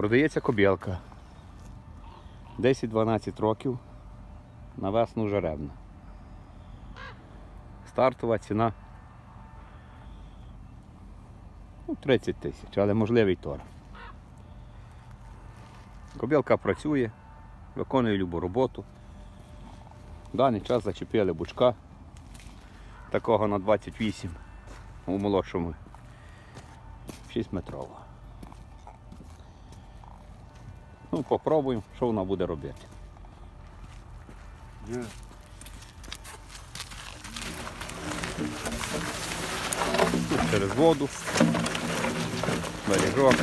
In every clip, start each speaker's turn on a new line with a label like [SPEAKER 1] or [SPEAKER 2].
[SPEAKER 1] Продається кобілка. 10-12 років. На весну жеребна. Стартова ціна ну, 30 тисяч, але можливий тор. Кобілка працює, виконує любу роботу. В даний час зачепили бучка такого на 28 у молодшому 6 метрово. Ну, попробуємо, що вона буде робити. Тут через воду. Бережок.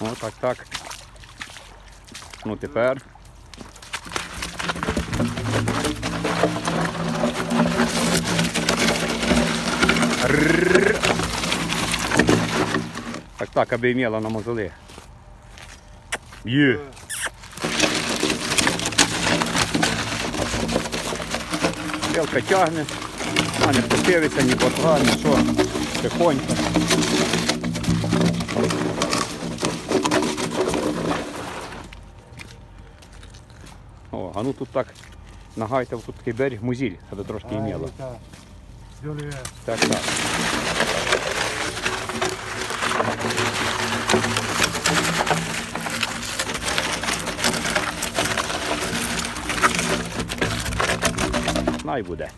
[SPEAKER 1] О, так, так. Ну тепер. Так, так, аби імела на мозоли. Є. Білка тягне, а не противиться, ні ботва, нічого. Тихонько. О, а ну тут так нагайте, тут такий берег музіль, аби трошки імело.
[SPEAKER 2] Так.
[SPEAKER 1] Так, так. Най буде.